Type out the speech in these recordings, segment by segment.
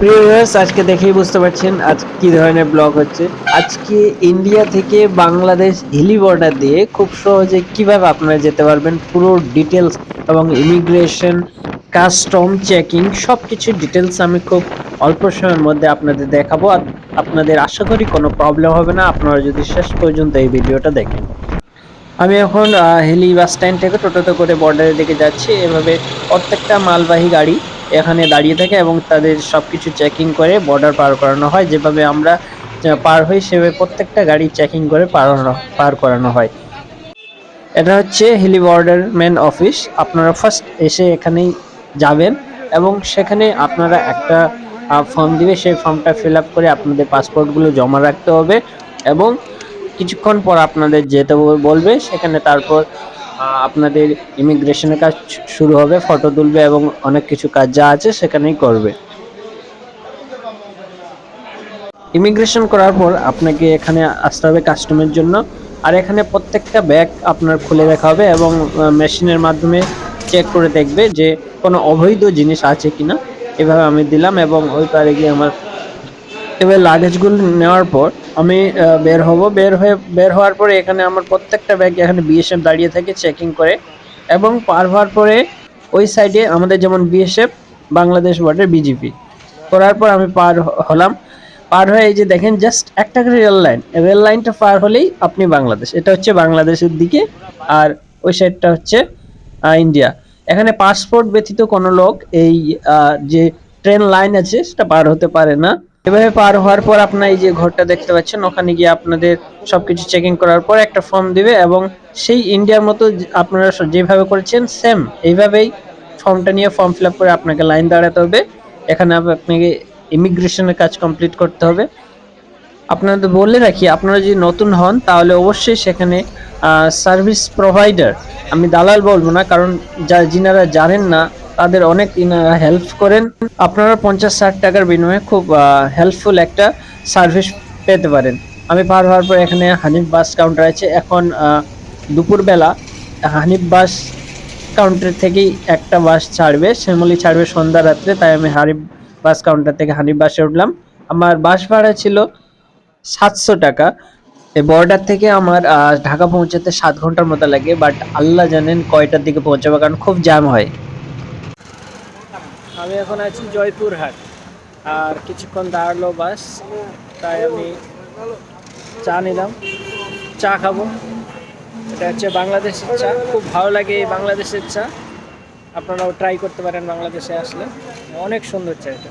প্রিয় ভিউয়ার্স আজকে দেখেই বুঝতে পারছেন আজ কি ধরনের ব্লগ হচ্ছে। আজকে ইন্ডিয়া থেকে বাংলাদেশ হিলি বর্ডার দিয়ে খুব সহজে কীভাবে আপনারা যেতে পারবেন, পুরো ডিটেলস এবং ইমিগ্রেশন কাস্টম চেকিং সব কিছু ডিটেলস আমি খুব অল্প সময়ের মধ্যে আপনাদের দেখাবো আর আপনাদের আশা করি কোনো প্রবলেম হবে না। আপনারা যদি শেষ পর্যন্ত এই ভিডিওটা দেখেন। আমি এখন হিলি বাস স্ট্যান্ড থেকে টোটোতে করে বর্ডারের দিকে যাচ্ছি। এভাবে প্রত্যেকটা মালবাহী গাড়ি এখানে দাঁড়িয়ে থাকে এবং তাদের সব কিছু চেকিং করে বর্ডার পার করানো হয়। যেভাবে আমরা পার হই, সেভাবে প্রত্যেকটা গাড়ি চেকিং করে পার পার করানো হয়। এটা হচ্ছে হিলি বর্ডার মেন অফিস আপনারা ফার্স্ট এসে এখানেই যাবেন এবং সেখানে আপনারা একটা ফর্ম দিবে। সেই ফর্মটা ফিল আপ করে আপনাদের পাসপোর্টগুলো জমা রাখতে হবে এবং কিছুক্ষণ পর আপনাদের যেতে বলবে। সেখানে তারপর আপনাদের ইমিগ্রেশনের কাজ শুরু হবে ফটো তুলবে এবং অনেক কিছু কাজ যা আছে সেখানেই করবে। ইমিগ্রেশন করার পর আপনাকে এখানে আসতে হবে কাস্টমের জন্য। আর এখানে প্রত্যেকটা ব্যাগ আপনার খুলে দেখা হবে এবং মেশিনের মাধ্যমে চেক করে দেখবে যে কোনো অবৈধ জিনিস আছে কিনা। এভাবে আমি দিলাম এবং ওই পারে গিয়ে আমার এবার লাগেজগুলো নেওয়ার পর আমি বের হব। বের হয়ে, বের হওয়ার পরে এখানে আমার প্রত্যেকটা ব্যাগ এখানে বিএসএফ দাঁড়িয়ে থাকে চেকিং করে এবং পার হওয়ার পরে ওই সাইডে আমাদের যেমন বিএসএফ বাংলাদেশ বর্ডার বিজেপি করার পর আমি পার হলাম। পার হয়ে এই যে দেখেন জাস্ট একটা করে রেল লাইন রেল লাইনটা পার হলেই আপনি বাংলাদেশ। এটা হচ্ছে বাংলাদেশের দিকে আর ওই সাইডটা হচ্ছে ইন্ডিয়া এখানে পাসপোর্ট ব্যতীত কোনো লোক এই যে ট্রেন লাইন আছে, সেটা পার হতে পারে না। এভাবে পার হওয়ার পর আপনার এই যে ঘরটা দেখতে পাচ্ছেন, ওখানে গিয়ে আপনাদের সবকিছু চেকিং করার পর একটা ফর্ম দিবে এবং সেই ইন্ডিয়ার মতো আপনারা যেভাবে করেছেন সেম এইভাবেই ফর্মটা নিয়ে ফর্ম ফিল করে আপনাকে লাইন দাঁড়াতে হবে। এখানে আপনাকে ইমিগ্রেশনের কাজ কমপ্লিট করতে হবে। আপনাদের বলে রাখি, আপনারা যদি নতুন হন, তাহলে অবশ্যই সেখানে সার্ভিস প্রোভাইডার আমি দালাল বলব না, কারণ যা যিনারা জানেন না তাদের অনেক হেল্প করেন। আপনারা পঞ্চাশ ষাট টাকার বিনিময়ে খুব হেল্পফুল একটা সার্ভিস পেতে পারেন। আমি পার হওয়ার পর এখানে হানিফ বাস কাউন্টার আছে। এখন দুপুরবেলা হানিফ বাস কাউন্টার থেকেই একটা বাস ছাড়বে। শ্যামলি ছাড়বে সন্ধ্যা রাত্রে, তাই আমি হানিফ বাস কাউন্টার থেকে হানিফ বাসে উঠলাম। আমার বাস ভাড়া ছিল সাতশো টাকা। বর্ডার থেকে আমার ঢাকা পৌঁছাতে সাত ঘণ্টার মতো লাগে বাট আল্লাহ জানেন কয়টার দিকে পৌঁছাবো, কারণ খুব জ্যাম হয়। আমি এখন আছি জয়পুরহাট, আর কিছুক্ষণ দাঁড়াল বাস, তাই আমি চা নিলাম, চা খাব। এটা হচ্ছে বাংলাদেশের চা, খুব ভালো লাগে এই বাংলাদেশের চা। আপনারাও ট্রাই করতে পারেন বাংলাদেশে আসলে। অনেক সুন্দর চা এটা।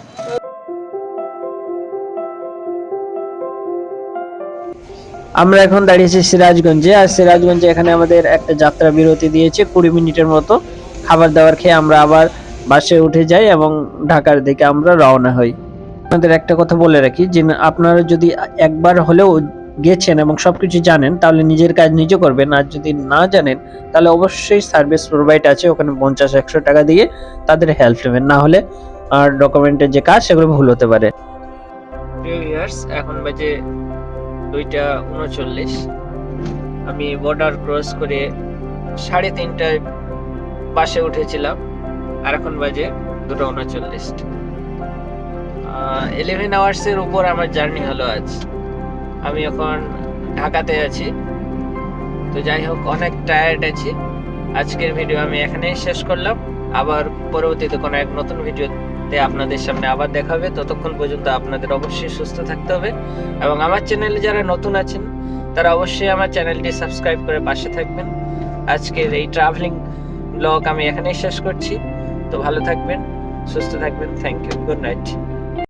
আমরা এখন দাঁড়িয়েছি সিরাজগঞ্জে, আর সিরাজগঞ্জে এখানে আমাদের একটা যাত্রা বিরতি দিয়েছে, কুড়ি মিনিটের মতো খাবার দাবার খেয়ে আমরা আবার বাসে উঠে যাই এবং ঢাকার দিকে আমরা রওনা হই। আপনাদের একটা কথা বলে রাখি যে, আপনারা যদি একবার হলেও গেছেন এবং সব কিছু জানেন, তাহলে নিজের কাজ নিজে করবেন। আর যদি না জানেন, তাহলে অবশ্যই সার্ভিস প্রোভাইড আছে, ওখানে পঞ্চাশ, একশো টাকা দিয়ে তাদের হেল্প নেবেন। না হলে আর ডকুমেন্টের যে কাজ, সেগুলো ভুল হতে পারে। এখন বাজে দুইটা উনচল্লিশ। আমি বর্ডার ক্রস করে সাড়ে তিনটায় বাসে উঠেছিলাম। আর এখন বাজে দুটো উনচল্লিশ। ইলেভেন আওয়ার্সের উপর আমার জার্নি হলো আজ। আমি এখন ঢাকাতে আছি। তো যাই হোক, অনেক টায়ার্ড আছি। আজকের ভিডিও আমি এখানেই শেষ করলাম। আবার পরবর্তীতে কোনো এক নতুন ভিডিওতে আপনাদের সামনে আবার দেখা হবে। ততক্ষণ পর্যন্ত আপনাদের অবশ্যই সুস্থ থাকতে হবে। এবং আমার চ্যানেলে যারা নতুন আছেন, তারা অবশ্যই আমার চ্যানেলটি সাবস্ক্রাইব করে পাশে থাকবেন। আজকের এই ট্রাভেলিং ব্লগ আমি এখানেই শেষ করছি। তো ভালো থাকবেন সুস্থ থাকবেন থ্যাংক ইউ গুড নাইট